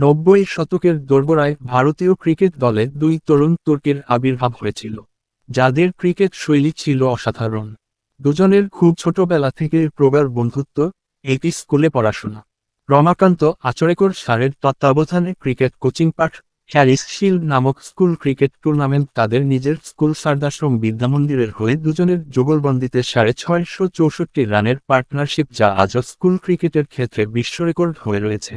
নব্বই শতকের দোরগোড়ায় ভারতীয় ক্রিকেট দলে দুই তরুণ তুর্কির আবির্ভাব হয়েছিল, যাদের ক্রিকেট শৈলী ছিল অসাধারণ। দুজনের খুব ছোটবেলা থেকে প্রগাঢ় বন্ধুত্ব এটি স্কুলে পড়াশোনা। রমাকান্ত আচরেকর সারের তত্ত্বাবধানে ক্রিকেট কোচিং পাঠ হ্যারিস শিল্ড নামক স্কুল ক্রিকেট টুর্নামেন্ট তাদের নিজের স্কুল সারদাশ্রম বিদ্যামন্দিরের হয়ে দুজনের যুগলবন্দিতে সাড়ে ছয়শো চৌষট্টি রানের পার্টনারশিপ যা আজও স্কুল ক্রিকেটের ক্ষেত্রে বিশ্ব রেকর্ড হয়ে রয়েছে।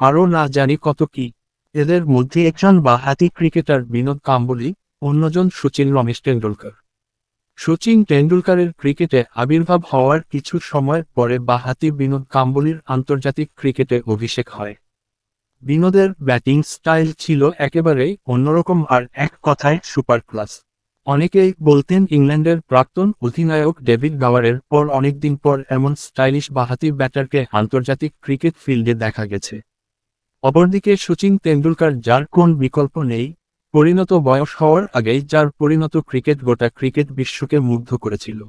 আরও না জানি কত কি। এদের মধ্যে একজন বাহাতি ক্রিকেটার বিনোদ কাম্বলি, অন্যজন সচিন রমেশ টেন্ডুলকার সচিন টেন্ডুলকারের ক্রিকেটে আবির্ভাব হওয়ার কিছু সময় পরে বাহাতি বিনোদ কাম্বলির আন্তর্জাতিক ক্রিকেটে অভিষেক হয়। বিনোদের ব্যাটিং স্টাইল ছিল একেবারেই অন্যরকম আর এক কথায় সুপার ক্লাস। অনেকেই বলতেন ইংল্যান্ডের প্রাক্তন অধিনায়ক ডেভিড গাওয়ারের পর অনেকদিন পর এমন স্টাইলিশ বাহাতি ব্যাটারকে আন্তর্জাতিক ক্রিকেট ফিল্ডে দেখা গেছে। অপরদিকে সচিন তেন্ডুলকার যার কোন বিকল্প নেই, পরিণত বয়স হওয়ার আগেই যার পরিণত ক্রিকেট গোটা ক্রিকেট বিশ্বকে মুগ্ধ করেছিল।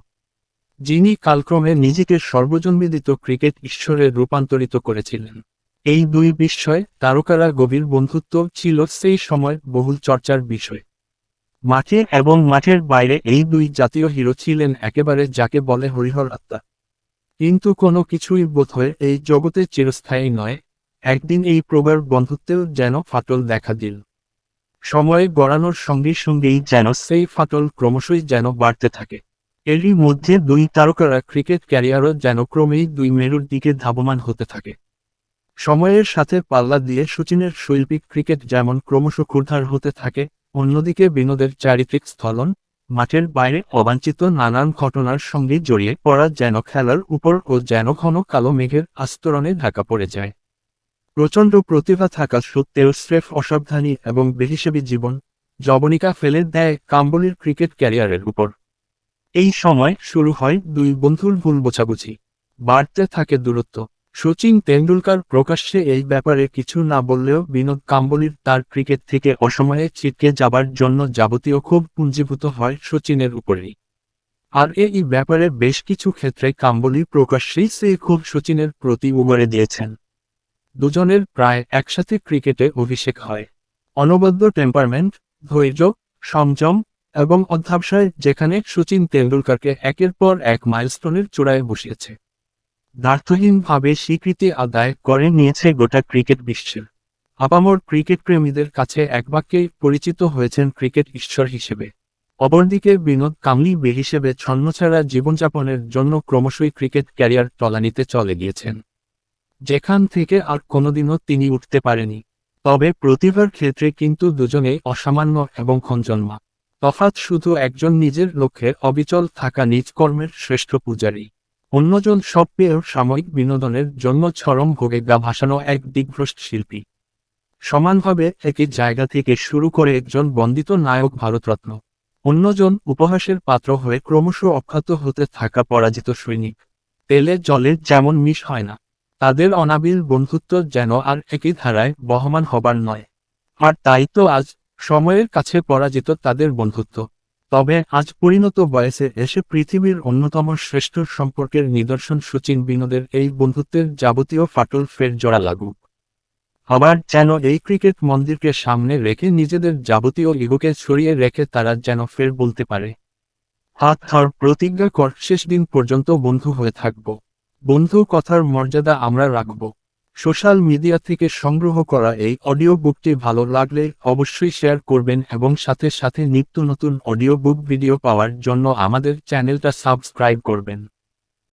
যিনি কালক্রমে নিজেকে সর্বজন্মবিদিত ক্রিকেট ঈশ্বরে রূপান্তরিত করেছিলেন। এই দুই বিস্ময় তারকারা গভীর বন্ধুত্ব ছিল সেই সময় বহুল চর্চার বিষয়। মাঠে এবং মাঠের বাইরে এই দুই জাতীয় হিরো ছিলেন একেবারে যাকে বলে হরিহর আত্মা। কিন্তু কোনো কিছুই বোধহয় এই জগতে চিরস্থায়ী নয় একদিন এই প্রগাঢ় বন্ধুত্বেও যেন ফাটল দেখা দিল। সময় গড়ানোর সঙ্গে সঙ্গেই যেন সেই ফাটল ক্রমশই যেন বাড়তে থাকে। এরই মধ্যে দুই তারকারা ক্রিকেট ক্যারিয়ারও যেন ক্রমেই দুই মেরুর দিকে ধাবমান হতে থাকে। সময়ের সাথে পাল্লা দিয়ে সচিনের শৈল্পিক ক্রিকেট যেমন ক্রমশ ক্ষুরধার হতে থাকে, অন্যদিকে বিনোদের চারিত্রিক স্থলন মাঠের বাইরে অবাঞ্ছিত নানান ঘটনার সঙ্গে জড়িয়ে পড়া যেন খেলার উপর ও যেন ঘন কালো মেঘের আস্তরণে ঢাকা পড়ে যায়। প্রচণ্ড প্রতিভা থাকা সত্ত্বেও স্রেফ অসাবধানী এবং বেহিসেবী জীবন জবনিকা ফেলে দেয় কাম্বলির ক্রিকেট ক্যারিয়ারের উপর। এই সময় শুরু হয় দুই বন্ধুর ভুল বোঝাবুঝি। বাড়তে থাকে দূরত্ব। সচিন তেন্ডুলকার প্রকাশ্যে এই ব্যাপারে কিছু না বললেও বিনোদ কাম্বলির তার ক্রিকেট থেকে অসময়ে ছিটকে যাবার জন্য যাবতীয় খুব পুঞ্জীভূত হয় সচিনের উপরেই। আর এই ব্যাপারে বেশ কিছু ক্ষেত্রে কাম্বলি প্রকাশ্যেই সে খুব সচিনের প্রতি উগরে দিয়েছেন। দুজনের প্রায় একসাথে ক্রিকেটে অভিষেক হয়। অনবদ্য টেম্পারমেন্ট ধৈর্য, সংযম এবং অধ্যাবসায় যেখানে সচিন তেন্ডুলকারকে একের পর এক মাইলস্টোনের চূড়ায় বসিয়েছে। দ্বার্থহীনভাবে স্বীকৃতি আদায় করে নিয়েছে গোটা ক্রিকেট বিশ্বের আপামর ক্রিকেট প্রেমীদের কাছে এক বাক্যেই পরিচিত হয়েছেন ক্রিকেট ঈশ্বর হিসেবে। অপরদিকে বিনোদ কামলি বে হিসেবে ছন্নছাড়া জীবনযাপনের জন্য ক্রমশই ক্রিকেট ক্যারিয়ার তলানিতে চলে গিয়েছেন। যেখান থেকে আর কোনোদিনও তিনি উঠতে পারেনি। তবে প্রতিভার ক্ষেত্রে কিন্তু দুজনেই অসামান্য এবং খঞ্জন্মা। তফাৎ শুধু একজন নিজের লক্ষ্যে অবিচল থাকা নিজ কর্মের শ্রেষ্ঠ পূজারী। অন্যজন সব পেয়েও সাময়িক বিনোদনের জন্য চরম ভোগে গা ভাসানো এক দিগ্ভ্রষ্ট শিল্পী। সমানভাবে একই জায়গা থেকে শুরু করে একজন বন্দিত নায়ক ভারতরত্ন। অন্যজন উপহাসের পাত্র হয়ে ক্রমশ অখ্যাত হতে থাকা পরাজিত সৈনিক। তেলে জলে যেমন মিশ হয় না। তাদের অনাবিল বন্ধুত্ব যেন আর একই ধারায় বহমান হবার নয়। আর তাই তো আজ সময়ের কাছে পরাজিত তাদের বন্ধুত্ব। তবে আজ পরিণত বয়সে এসে পৃথিবীর অন্যতম শ্রেষ্ঠ সম্পর্কের নিদর্শন সচিন বিনোদের এই বন্ধুত্বের যাবতীয় ফাটল ফের জোড়া লাগুক। আবার যেন এই ক্রিকেট মন্দিরকে সামনে রেখে নিজেদের যাবতীয় ইগোকে ছড়িয়ে রেখে তারা যেন ফের বলতে পারে, হাত ধর প্রতিজ্ঞা কর, শেষ দিন পর্যন্ত বন্ধু হয়ে থাকব। বন্ধু কথার মর্যাদা আমরা রাখব। সোশ্যাল মিডিয়া থেকে সংগ্রহ করা এই অডিও বুকটি ভালো লাগলে অবশ্যই শেয়ার করবেন এবং সাথে সাথে নিত্য নতুন অডিও বুক ভিডিও পাওয়ার জন্য আমাদের চ্যানেলটা সাবস্ক্রাইব করবেন।